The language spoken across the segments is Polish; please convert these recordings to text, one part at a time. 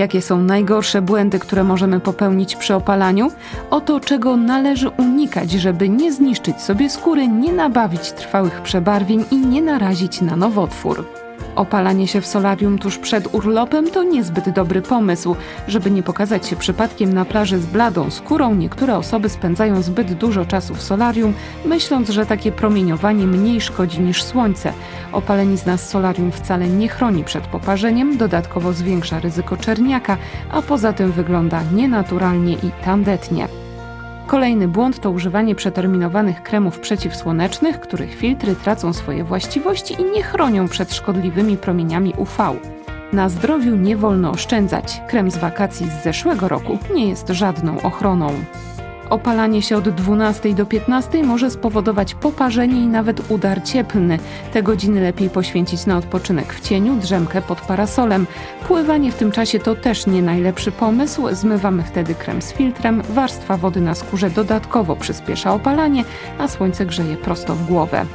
Jakie są najgorsze błędy, które możemy popełnić przy opalaniu? Oto czego należy unikać, żeby nie zniszczyć sobie skóry, nie nabawić trwałych przebarwień i nie narazić na nowotwór. Opalanie się w solarium tuż przed urlopem to niezbyt dobry pomysł. Żeby nie pokazać się przypadkiem na plaży z bladą skórą, niektóre osoby spędzają zbyt dużo czasu w solarium, myśląc, że takie promieniowanie mniej szkodzi niż słońce. Opalenizna z solarium wcale nie chroni przed poparzeniem, dodatkowo zwiększa ryzyko czerniaka, a poza tym wygląda nienaturalnie i tandetnie. Kolejny błąd to używanie przeterminowanych kremów przeciwsłonecznych, których filtry tracą swoje właściwości i nie chronią przed szkodliwymi promieniami UV. Na zdrowiu nie wolno oszczędzać. Krem z wakacji z zeszłego roku nie jest żadną ochroną. Opalanie się od 12 do 15 może spowodować poparzenie i nawet udar cieplny. Te godziny lepiej poświęcić na odpoczynek w cieniu, drzemkę pod parasolem. Pływanie w tym czasie to też nie najlepszy pomysł. Zmywamy wtedy krem z filtrem. Warstwa wody na skórze dodatkowo przyspiesza opalanie, a słońce grzeje prosto w głowę.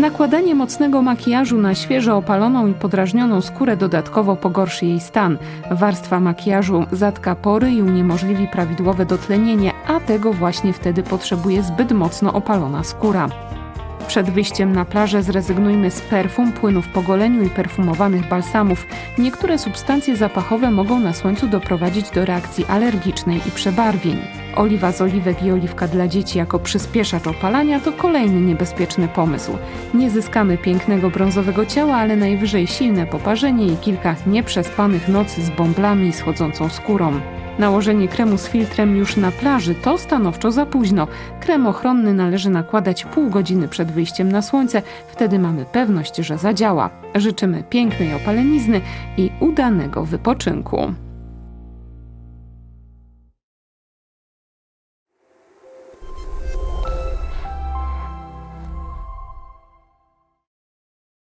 Nakładanie mocnego makijażu na świeżo opaloną i podrażnioną skórę dodatkowo pogorszy jej stan. Warstwa makijażu zatka pory i uniemożliwi prawidłowe dotlenienie, a tego właśnie wtedy potrzebuje zbyt mocno opalona skóra. Przed wyjściem na plażę zrezygnujmy z perfum, płynów po goleniu i perfumowanych balsamów. Niektóre substancje zapachowe mogą na słońcu doprowadzić do reakcji alergicznej i przebarwień. Oliwa z oliwek i oliwka dla dzieci jako przyspieszacz opalania to kolejny niebezpieczny pomysł. Nie zyskamy pięknego brązowego ciała, ale najwyżej silne poparzenie i kilka nieprzespanych nocy z bąblami i schodzącą skórą. Nałożenie kremu z filtrem już na plaży to stanowczo za późno. Krem ochronny należy nakładać pół godziny przed wyjściem na słońce, wtedy mamy pewność, że zadziała. Życzymy pięknej opalenizny i udanego wypoczynku.